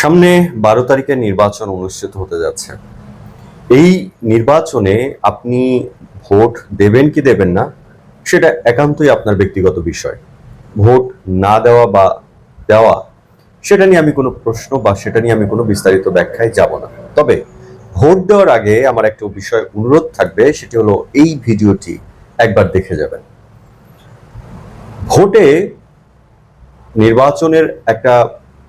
সামনে বারো তারিখে নির্বাচন অনুষ্ঠিত হতে যাচ্ছে। এই নির্বাচনে আপনি ভোট দেবেন কি দেবেন না, সেটা একান্তই আপনার ব্যক্তিগত বিষয়। ভোট না দেওয়া বা দেওয়া, সেটা নিয়ে আমি কোনো প্রশ্ন বা সেটা নিয়ে আমি কোনো বিস্তারিত ব্যাখ্যায় যাব না। তবে ভোট দেওয়ার আগে আমার একটা বিষয় অনুরোধ থাকবে, সেটি হলো এই ভিডিওটি একবার দেখে যাবেন। ভোটে নির্বাচনের একটা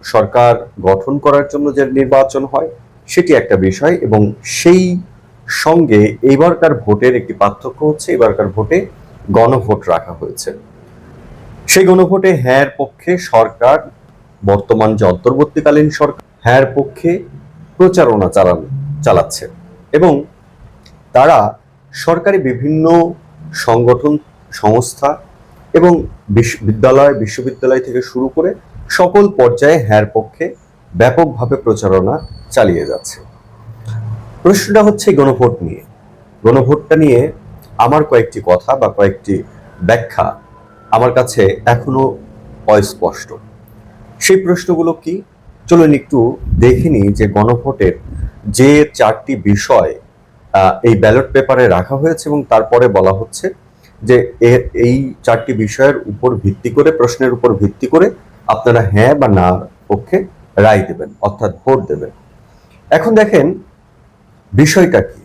সরকার গঠন করার জন্য যে নির্বাচন হয়, সেটি একটা বিষয় এবং সেই সঙ্গে এবারকার ভোটের একটি পার্থক্য হচ্ছে এবারকার ভোটে গণভোট রাখা হয়েছে। সেই গণভোটে হ্যাঁর পক্ষে সরকার, বর্তমান যে অন্তর্বর্তীকালীন সরকার, হ্যাঁর পক্ষে প্রচারণা চালান, চালাচ্ছে এবং তারা সরকারি বিভিন্ন সংগঠন, সংস্থা এবং বিশ্ববিদ্যালয় বিশ্ববিদ্যালয় থেকে শুরু করে সকল পর্যায়ে হ্যার পক্ষে ব্যাপকভাবে প্রচারণা চালিয়ে যাচ্ছে। প্রশ্নটা হচ্ছে গণভোট নিয়ে। গণভোটটা নিয়ে আমার কয়েকটি কথা বা কয়েকটি ব্যাখ্যা আমার কাছে এখনও অস্পষ্ট। সেই প্রশ্নগুলো কি? চলুন একটু দেখে নিই যে গণভোটের যে চারটি বিষয় এই ব্যালট পেপারে রাখা হয়েছে এবং তারপরে বলা হচ্ছে যে এই চারটি বিষয়ের উপর ভিত্তি করে, প্রশ্নের উপর ভিত্তি করে আপনারা হ্যাঁ বা না পক্ষে রায় দেবেন, অর্থাৎ ভোট দেবেন। এখন দেখেন, বিষয়টা কি?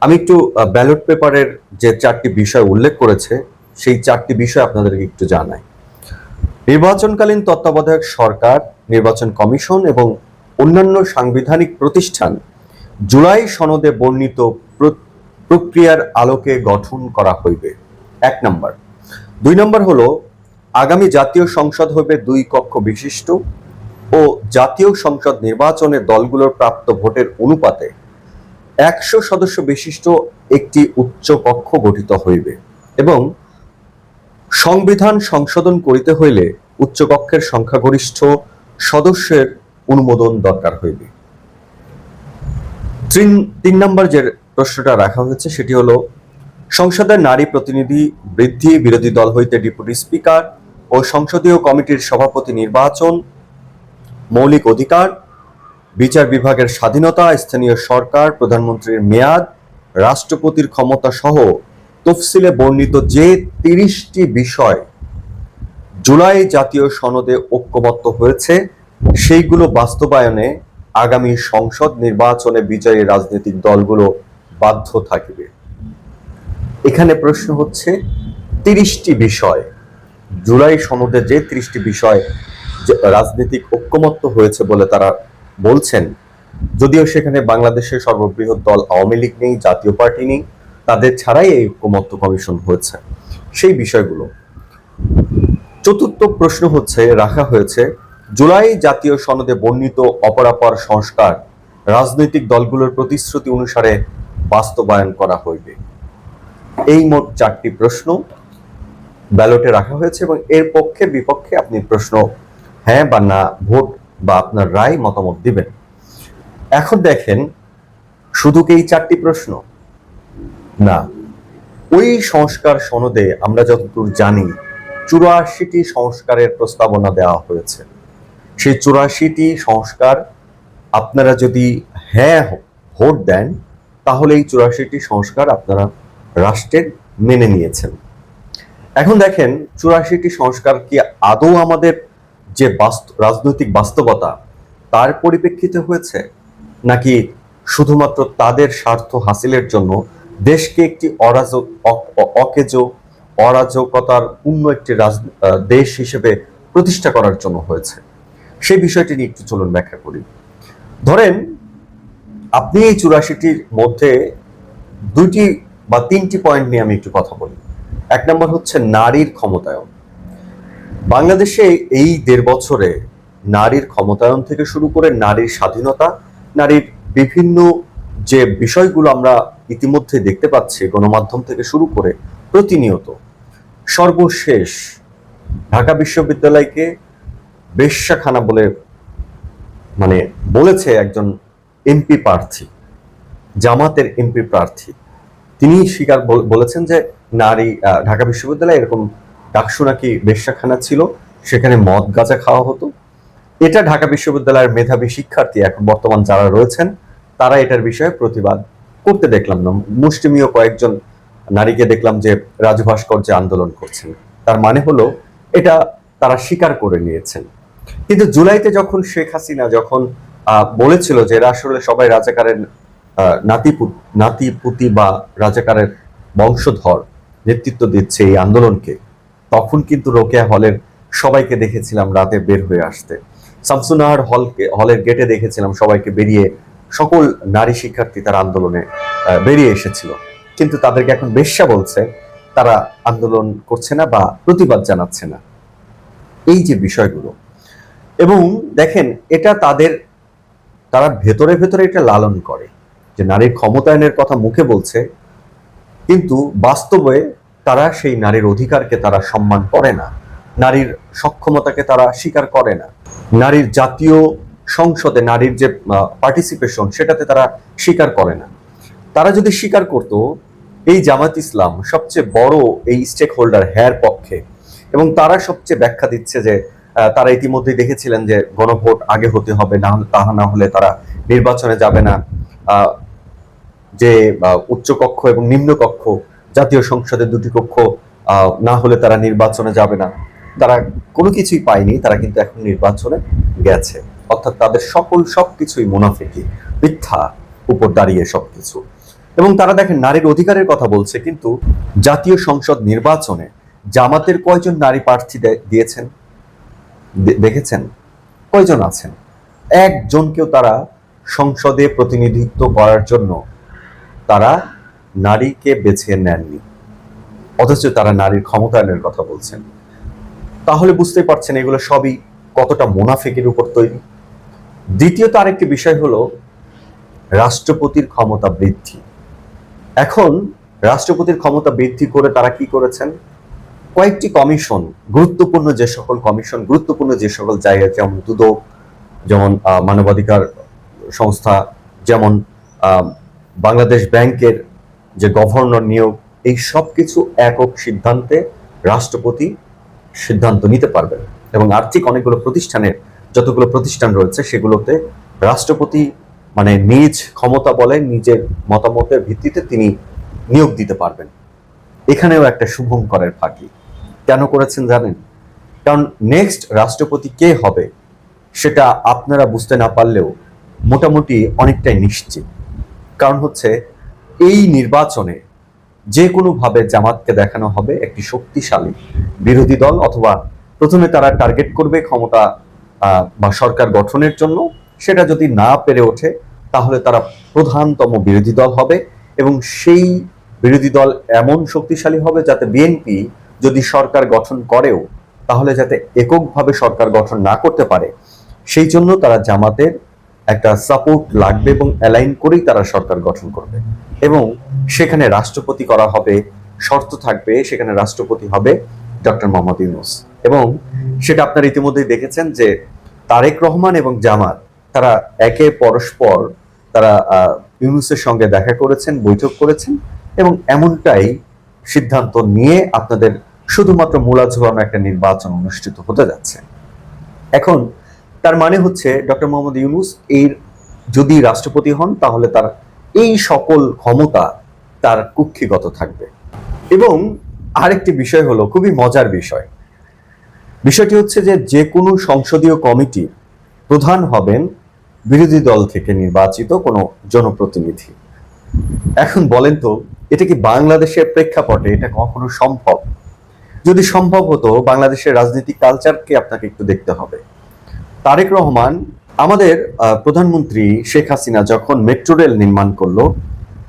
আমি একটু ব্যালট পেপারের যে চারটি বিষয় উল্লেখ করেছে, সেই চারটি বিষয় আপনাদেরকে একটু জানাই। নির্বাচনকালীন তত্ত্বাবধায়ক সরকার, নির্বাচন কমিশন এবং অন্যান্য সাংবিধানিক প্রতিষ্ঠান জুলাই সনদে বর্ণিত প্র- প্রক্রিয়ার আলোকে গঠন করা হইবে। এক নম্বর। দুই নম্বর হলো আগামী জাতীয় সংসদ হইবে দুই কক্ষ বিশিষ্ট ও জাতীয় সংসদ নির্বাচনে দলগুলোর প্রাপ্ত ভোটের অনুপাতে একশো সদস্য বিশিষ্ট একটি উচ্চ কক্ষ গঠিত হইবে এবং সংবিধান সংশোধন করিতে হইলে উচ্চকক্ষের সংখ্যাগরিষ্ঠ সদস্যের অনুমোদন দরকার হইবে। তিন তিন নম্বর যে প্রশ্নটা রাখা হয়েছে সেটি হলো, সংসদের নারী প্রতিনিধি বৃদ্ধি বিরোধী দল হইতে ডেপুটি স্পিকার ও সংসদীয় কমিটির সভাপতি নির্বাচন, মৌলিক অধিকার, বিচার বিভাগের স্বাধীনতা, স্থানীয় সরকার, প্রধানমন্ত্রীর মেয়াদ, রাষ্ট্রপতির ক্ষমতা সহ তফসিলে বর্ণিত যে তিরিশটি বিষয় জুলাই জাতীয় সনদে ঐক্যবদ্ধ হয়েছে, সেইগুলো বাস্তবায়নে আগামী সংসদ নির্বাচনে বিজয়ী রাজনৈতিক দলগুলো বাধ্য থাকবে। এখানে প্রশ্ন হচ্ছে, তিরিশটি বিষয় জুলাই সনদে যে তিরিশটি বিষয় রাজনৈতিক ঐক্যমত্য হয়েছে বলে তারা বলছেন, যদিও সেখানে বাংলাদেশের সর্ববৃহৎ দল আওয়ামী লীগ নেই, জাতীয় পার্টি নেই, তাদের ছাড়াই এই ঐক্যমত্য কমিশন হয়েছে। সেই বিষয়গুলো। চতুর্থ প্রশ্ন হচ্ছে, রাখা হয়েছে, জুলাই জাতীয় সনদে বর্ণিত অপরাপর সংস্কার রাজনৈতিক দলগুলোর প্রতিশ্রুতি অনুসারে বাস্তবায়ন করা হইবে। এই মোট চারটি প্রশ্ন। ব্যালটে রাখা হয়েছে এবং এর পক্ষে বিপক্ষে আপনি প্রশ্ন হ্যাঁ বা না, ভোট বা আপনার রায় মতামত দিবেন। এখন দেখেন, শুধু কি এই চারটি প্রশ্ন? না। ওই সংস্কার সনদে আমরা যতদূর জানি, চুরাশিটি সংস্কারের প্রস্তাবনা দেওয়া হয়েছে। সেই চুরাশিটি সংস্কার আপনারা যদি হ্যাঁ ভোট দেন, তাহলে এই চুরাশিটি সংস্কার আপনারা রাষ্ট্রের মেনে নিয়েছেন। এখন দেখেন চুরাশিটি সংস্কার কি আদৌ আমাদের যে রাজনৈতিক বাস্তবতা, তার পরিপ্রেক্ষিতে হয়েছে? নাকি শুধুমাত্র তাদের স্বার্থ হাসিলের জন্য দেশকে একটি অরাজক অকেজো, অরাজকতার পূর্ণ একটি রাজ- দেশ হিসেবে প্রতিষ্ঠা করার জন্য হয়েছে? সেই বিষয়টি নিয়ে একটু চলুন ব্যাখ্যা করি। ধরেন, আপনি এই চুরাশিটির মধ্যে দুইটি বা তিনটি পয়েন্ট নিয়ে আমি একটু কথা বলি। এক নম্বর হচ্ছে নারীর ক্ষমতায়ন। বাংলাদেশে এই দেড় বছরে নারীর ক্ষমতায়ন থেকে শুরু করে নারীর স্বাধীনতা, নারীর বিভিন্ন যে বিষয়গুলো আমরা ইতিমধ্যে দেখতে পাচ্ছি গণমাধ্যম থেকে শুরু করে প্রতিনিয়ত, সর্বশেষ ঢাকা বিশ্ববিদ্যালয়কে বেশ্যাখানা বলে মানে বলেছে একজন এমপি প্রার্থী, জামাতের এমপি প্রার্থী। তিনি স্বীকার বলেছেন যে নারী ঢাকা বিশ্ববিদ্যালয়ে এরকম ডাকসু নাকি বেশ্যাখানা ছিল, সেখানে মদ গাঁজা খাওয়া হতো। এটা ঢাকা বিশ্ববিদ্যালয়ের মেধাবী শিক্ষার্থী এখন বর্তমান যারা রয়েছেন, তারা এটার বিষয়ে প্রতিবাদ করতে দেখলাম না। মুষ্টিমীয় কয়েকজন নারীকে দেখলাম যে রাজু ভাস্কর্যে আন্দোলন করছেন। তার মানে হলো, এটা তারা স্বীকার করে নিয়েছেন। কিন্তু জুলাইতে যখন শেখ হাসিনা যখন বলেছিল যে এরা আসলে সবাই রাজাকারের নাতিপু- নাতিপুতি বা রাজাকারের বংশধর নেতৃত্ব দিচ্ছে এই আন্দোলনকে। তখন কিন্তু রোকেয়া হলের সবাইকে দেখেছিলাম রাতে বের হয়ে আসতে। শামসুনাহার হলকে, হলের গেটে দেখেছিলাম সবাইকে বেরিয়ে সকল নারী শিক্ষার্থী তার আন্দোলনে বেরিয়ে এসেছিল। কিন্তু তাদেরকে এখন বেশ্যা বলছে, তারা আন্দোলন করছে না বা প্রতিবাদ জানাচ্ছে না। এই যে বিষয়গুলো। এবং দেখেন, এটা তাদের, তারা ভেতরে ভেতরে এটা লালন করে। যে নারীর ক্ষমতায়নের কথা মুখে বলছে, কিন্তু বাস্তবে তারা সেই নারীর অধিকারকে তারা সম্মান করে না। নারীর সক্ষমতাকে তারা স্বীকার করে না। নারীর জাতীয় সংসদে নারীর যে পার্টিসিপেশন সেটাতে তারা স্বীকার করে না। তারা যদি স্বীকার করত, এই জামাত ইসলাম সবচেয়ে বড় এই স্টেক হোল্ডার হ্যার পক্ষে, এবং তারা সবচেয়ে ব্যাখ্যা দিচ্ছে যে তারা ইতিমধ্যে দেখেছিলেন যে গণভোট আগে হতে হবে, না তাহা না হলে তারা নির্বাচনে যাবে না। যে আহ, উচ্চ কক্ষ এবং নিম্ন কক্ষ জাতীয় সংসদের দুটি কক্ষ না হলে তারা নির্বাচনে যাবে না। তারা কোনো কিছুই পায়নি তারা কিন্তু এখন নির্বাচনে গেছে। অর্থাৎ তাদের সকল সবকিছুই মুনাফিকি মিথ্যা উপর দাঁড়িয়ে সবকিছু। এবং তারা দেখেন নারীর অধিকারের কথা বলছে কিন্তু জাতীয় সংসদ নির্বাচনে জামাতের কয়জন নারী প্রার্থী দিয়েছেন? দেখেছেন? কয়জন আছেন? একজনকেও তারা সংসদে প্রতিনিধিত্ব করার জন্য তারা নারীকে বেছে নেননি। অথচ তারা নারীর ক্ষমতায়নের কথা বলছেন। তাহলে বুঝতে পারছেন এগুলো সবই কতটা মুনাফিকের উপর তৈরি। দ্বিতীয়ত আরেকটি বিষয় হলো, রাষ্ট্রপতির ক্ষমতা বৃদ্ধি। এখন রাষ্ট্রপতির ক্ষমতা বৃদ্ধি করে তারা কি করেছেন? কয়েকটি কমিশন, গুরুত্বপূর্ণ যে সকল কমিশন, গুরুত্বপূর্ণ যে সকল জায়গা যেমন দুদক, যেমন মানবাধিকার সংস্থা, যেমন বাংলাদেশ ব্যাংকের যে গভর্নর নিয়োগ, এই সব কিছু একক সিদ্ধান্তে রাষ্ট্রপতি সিদ্ধান্ত নিতে পারবেন। এবং আর্থিক অনেকগুলো প্রতিষ্ঠানের যতগুলো প্রতিষ্ঠান রয়েছে, সেগুলোতে রাষ্ট্রপতি মানে নিজ ক্ষমতা বলে নিজের মতামতের ভিত্তিতে তিনি নিয়োগ দিতে পারবেন। এখানেও একটা শুভঙ্করের ফাঁকি। কেন করেছেন জানেন? কারণ নেক্সট রাষ্ট্রপতি কে হবে, সেটা আপনারা বুঝতে না পারলেও মোটামুটি অনেকটাই নিশ্চিত। কারণ হচ্ছে এই নির্বাচনে যে কোনোভাবে জামাতকে দেখানো হবে একটি শক্তিশালী বিরোধী দল অথবা প্রথমে তারা টার্গেট করবে ক্ষমতা বা সরকার গঠনের জন্য, সেটা যদি না পেরে ওঠে, তাহলে তারা প্রধানতম বিরোধী দল হবে এবং সেই বিরোধী দল এমন শক্তিশালী হবে যাতে বিএনপি যদি সরকার গঠন করেও, তাহলে যাতে এককভাবে সরকার গঠন না করতে পারে, সেই জন্য তারা জামাতের একটা সাপোর্ট লাগবে এবং অ্যালাইন করেই তারা সরকার গঠন করবে। এবং সেখানে রাষ্ট্রপতি করা হবে, শর্ত থাকবে, সেখানে রাষ্ট্রপতি হবে ডক্টর মোহাম্মদ ইউনুস। এবং সেটা আপনারা ইতিমধ্যেই দেখেছেন যে তারেক রহমান এবং জামাত, তারা একে পরস্পর, তারা ইউনুসের সঙ্গে দেখা করেছেন, বৈঠক করেছেন এবং এমনটাই সিদ্ধান্ত নিয়ে আপনাদের শুধুমাত্র মূলা একটা নির্বাচন অনুষ্ঠিত হতে যাচ্ছে। এখন তার মানে হচ্ছে ডক্টর মোহাম্মদ ইউনুস এর যদি রাষ্ট্রপতি হন, তাহলে তার এই সকল ক্ষমতা তার কুক্ষিগত থাকবে। এবং আরেকটি বিষয় হলো, খুবই মজার বিষয়। বিষয়টি হচ্ছে যে যে কোনো সংসদীয় কমিটির প্রধান হবেন বিরোধী দল থেকে নির্বাচিত কোনো জনপ্রতিনিধি। এখন বলেন তো, এটা কি বাংলাদেশের প্রেক্ষাপটে এটা কখনো সম্ভব? যদি সম্ভব হতো, বাংলাদেশের রাজনৈতিক কালচারকে আপনাকে একটু দেখতে হবে। তারেক রহমান, আমাদের প্রধানমন্ত্রী শেখ হাসিনা যখন মেট্রো রেল নির্মাণ করল,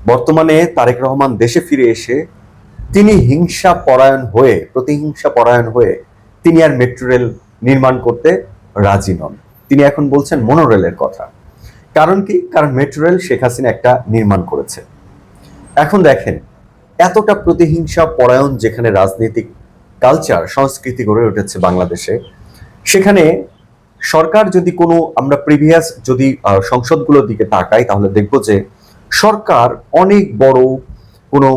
বর্তমানে তারেক রহমান দেশে ফিরে এসে তিনি হিংসা পরায়ণ হয়ে, প্রতিহিংসা পরায়ণ হয়ে তিনি আর মেট্রো রেল নির্মাণ করতে রাজি নন। তিনি এখন বলছেন মনোরেলের কথা। কারণ কি? কারণ মেট্রো রেল শেখ হাসিনা একটা নির্মাণ করেছে। এখন দেখেন, এতটা প্রতিহিংসা পরায়ণ যেখানে রাজনৈতিক কালচার সংস্কৃতি গড়ে উঠেছে বাংলাদেশে, সেখানে সরকার যদি কোনো, আমরা প্রিভিয়াস যদি সংসদগুলোর দিকে তাকাই, তাহলে দেখব যে সরকার অনেক বড় কোনো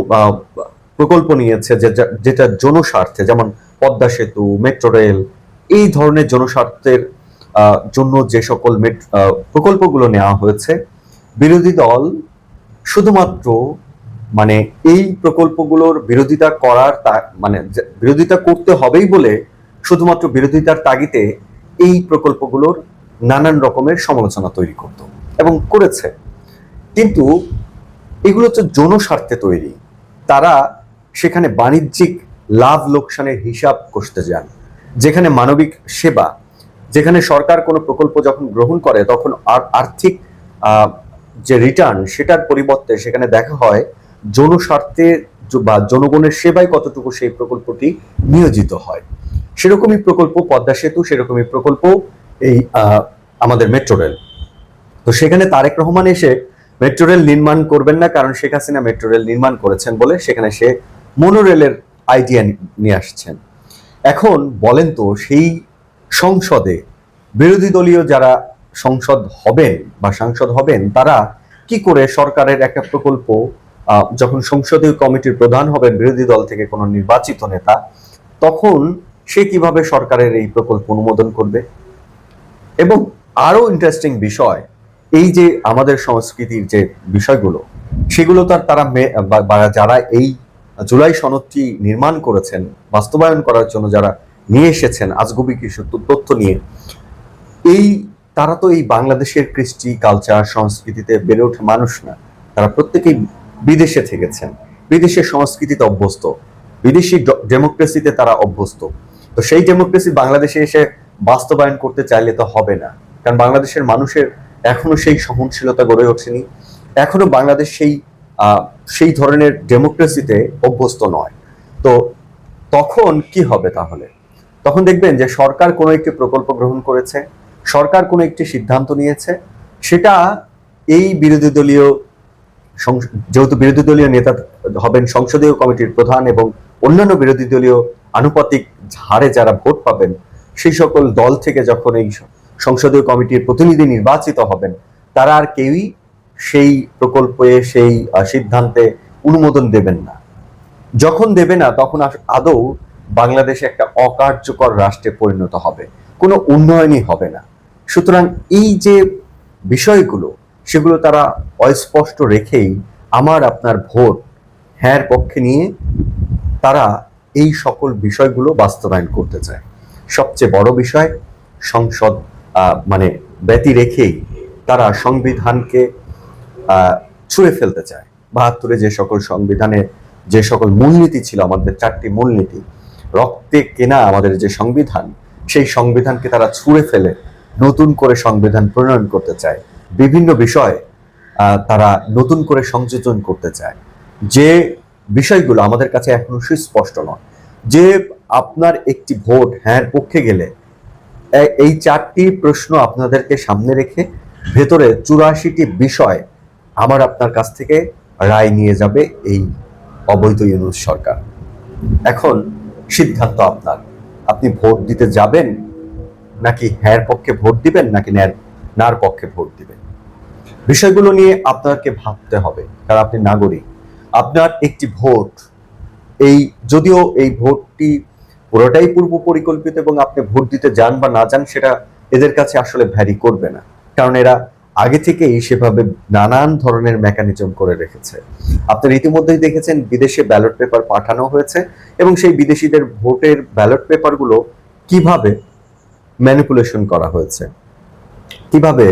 প্রকল্প নিয়েছে যেটা জনস্বার্থে, যেমন পদ্মা সেতু, মেট্রো রেল, এই ধরনের জনস্বার্থের জন্য যে সকল প্রকল্পগুলো নেওয়া হয়েছে। বিরোধী দল শুধুমাত্র মানে এই প্রকল্পগুলোর বিরোধিতা করার মানে বিরোধিতা করতে হবেই বলে শুধুমাত্র বিরোধিতার তাগিতে এই প্রকল্পগুলোর নানান রকমের সমালোচনা তৈরি করত এবং করেছে। কিন্তু এগুলো হচ্ছে জনস্বার্থে তৈরি। তারা সেখানে বাণিজ্যিক লাভ লোকসানের হিসাব কষতে যান। যেখানে মানবিক সেবা, যেখানে সরকার কোনো প্রকল্প যখন গ্রহণ করে, তখন আর আর্থিক যে রিটার্ন সেটার পরিবর্তে সেখানে দেখা হয় জনস্বার্থে বা জনগণের সেবায় কতটুকু সেই প্রকল্পটি নিয়োজিত হয়। সেরকমই প্রকল্প, পদ্মা সেতু সেরকমই প্রকল্প এই আমাদের মেট্রো রেল। তো সেখানে তারেক রহমান এসে মেট্রো রেল নির্মাণ করবেন না, কারণ শেখ হাসিনা মেট্রো রেল নির্মাণ করেছেন বলে সেখানে সে মনোরেলের আইডিয়া নিয়ে আসছেন। এখন বলেন তো, সেই সংসদে বিরোধী দলীয় যারা সংসদ হবেন বা সাংসদ হবেন, তারা কি করে সরকারের একটা প্রকল্প যখন সংসদীয় কমিটির প্রধান হবেন বিরোধী দল থেকে কোনো নির্বাচিত নেতা, তখন সে কীভাবে সরকারের এই প্রকল্প অনুমোদন করবে? এবং আরও ইন্টারেস্টিং বিষয়, এই যে আমাদের সংস্কৃতির যে বিষয়গুলো, সেগুলো তার তারা যারা এই জুলাই সনদটি নির্মাণ করেছেন, বাস্তবায়ন করার জন্য যারা নিয়ে এসেছেন, আজগুবি কিছু তথ্য- নিয়ে, এই তারা তো এই বাংলাদেশের কৃষ্টি কালচার সংস্কৃতিতে বেড়ে ওঠা মানুষ না। তারা প্রত্যেকেই বিদেশে থেকেছেন। বিদেশের সংস্কৃতিতে অভ্যস্ত। বিদেশি ডেমোক্রেসিতে তারা অভ্যস্ত। তো সেই ডেমোক্রেসি বাংলাদেশে এসে বাস্তবায়ন করতে চাইলে তো হবে না। কারণ বাংলাদেশের মানুষের এখনও সেই সহনশীলতা গড়ে ওঠেনি। এখনও বাংলাদেশ সেই সেই ধরনের ডেমোক্রেসিতে অভ্যস্ত নয়। তো তখন কি হবে তাহলে? তখন দেখবেন যে সরকার কোনো একটি প্রকল্প গ্রহণ করেছে, সরকার কোনো একটি সিদ্ধান্ত নিয়েছে, সেটা এই বিরোধী দলীয় যেহেতু বিরোধী দলীয় নেতা হবেন সংসদীয় কমিটির প্রধান এবং অন্যান্য বিরোধী দলীয় আনুপাতিক হারে যারা ভোট পাবেন, সেই সকল দল থেকে যখন এই সংসদীয় কমিটির প্রতিনিধি নির্বাচিত হবেন, তারা আর কেউই সেই প্রকল্পে, সেই সিদ্ধান্তে অনুমোদন দেবেন না। যখন দেবে না, তখন আদৌ বাংলাদেশ একটা অকার্যকর রাষ্ট্রে পরিণত হবে, কোনো উন্নয়নই হবে না। সুতরাং এই যে বিষয়গুলো, সেগুলো তারা অস্পষ্ট রেখেই আমার আপনার ভোট হ্যার পক্ষে নিয়ে তারা এই সকল বিষয়গুলো বাস্তবায়ন করতে চায়। সবচেয়ে বড় বিষয়, সংসদ মানে ব্যতি রেখেই তারা সংবিধানকে ছুঁড়ে ফেলতে চায়। বাহাত্তরে যে সকল সংবিধানে যে সকল মূলনীতি ছিল, আমাদের চারটি মূলনীতি, রক্তে কেনা আমাদের যে সংবিধান, সেই সংবিধানকে তারা ছুঁড়ে ফেলে নতুন করে সংবিধান প্রণয়ন করতে চায়। বিভিন্ন বিষয়ে তারা নতুন করে সংযোজন করতে চায়। যে বিষয়গুলো আমাদের কাছে এখনও সুস্পষ্ট নয়। যে আপনার একটি ভোট হ্যাঁ পক্ষে গেলে এই চারটি প্রশ্ন আপনাদেরকে সামনে রেখে ভেতরে চুরাশিটি বিষয় আমার আপনার কাছ থেকে রায় নিয়ে যাবে এই অবৈধ ইউনুস সরকার। এখন সিদ্ধান্ত আপনার। আপনি ভোট দিতে যাবেন নাকি হ্যার পক্ষে ভোট দিবেন নাকি ন্যার নার পক্ষে ভোট দিবেন? বিষয়গুলো নিয়ে আপনাকে ভাবতে হবে, কারণ আপনি নাগরিক। আপনার একটি ভোট। এই যদিও এই ভোটটি পুরোটাই পূর্ব পরিকল্পিত এবং আপনি ভোট দিতে যান বা না যান সেটা এদের কাছে আসলে ভ্যারি করবে না। কারণ এরা আগে থেকেই সেভাবে নানান ধরনের মেকানিজম করে রেখেছে। আপনারা ইতিমধ্যেই দেখেছেন বিদেশে ব্যালট পেপার পাঠানো হয়েছে এবং সেই বিদেশিদের ভোটের ব্যালট পেপারগুলো কীভাবে ম্যানিপুলেশন করা হয়েছে। কীভাবে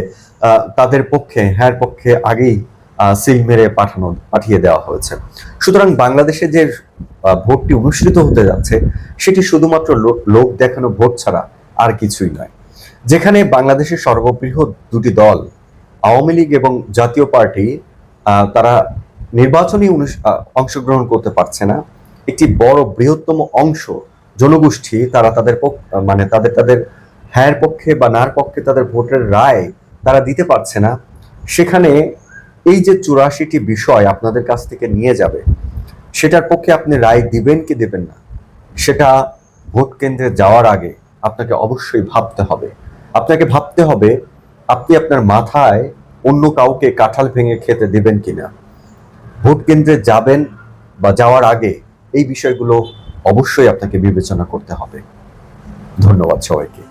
তাদের পক্ষে, হ্যার পক্ষে আগেই সিল মেরে পাঠানো, পাঠিয়ে দেওয়া হয়েছে। সুতরাং বাংলাদেশে যে ভোটটি অনুষ্ঠিত হতে যাচ্ছে, সেটি শুধুমাত্র লোক দেখানো ভোট ছাড়া আর কিছুই নয়। যেখানে বাংলাদেশের সর্ববৃহৎ দুটি দল, আওয়ামী লীগ এবং জাতীয় পার্টি তারা নির্বাচনী অংশগ্রহণ করতে পারছে না। একটি বড় বৃহত্তম অংশ জনগোষ্ঠী, তারা তাদের মানে তাদের তাদের হ্যার পক্ষে বা নার পক্ষে তাদের ভোটের রায় তারা দিতে পারছে না। সেখানে এই যে চুরাশিটি বিষয় আপনাদের কাছ থেকে নিয়ে যাবে, সেটার পক্ষে আপনি রায় দিবেন কি দেবেন না? সেটা ভোট কেন্দ্রে যাওয়ার আগে আপনাকে অবশ্যই ভাবতে হবে। আপনাকে ভাবতে হবে, আপনি আপনার মাথায় অন্য কাউকে কাঁঠাল ভেঙে খেতে দিবেন কিনা? ভোট কেন্দ্রে যাবেন বা যাওয়ার আগে এই বিষয়গুলো অবশ্যই আপনাকে বিবেচনা করতে হবে। ধন্যবাদ সবাইকে।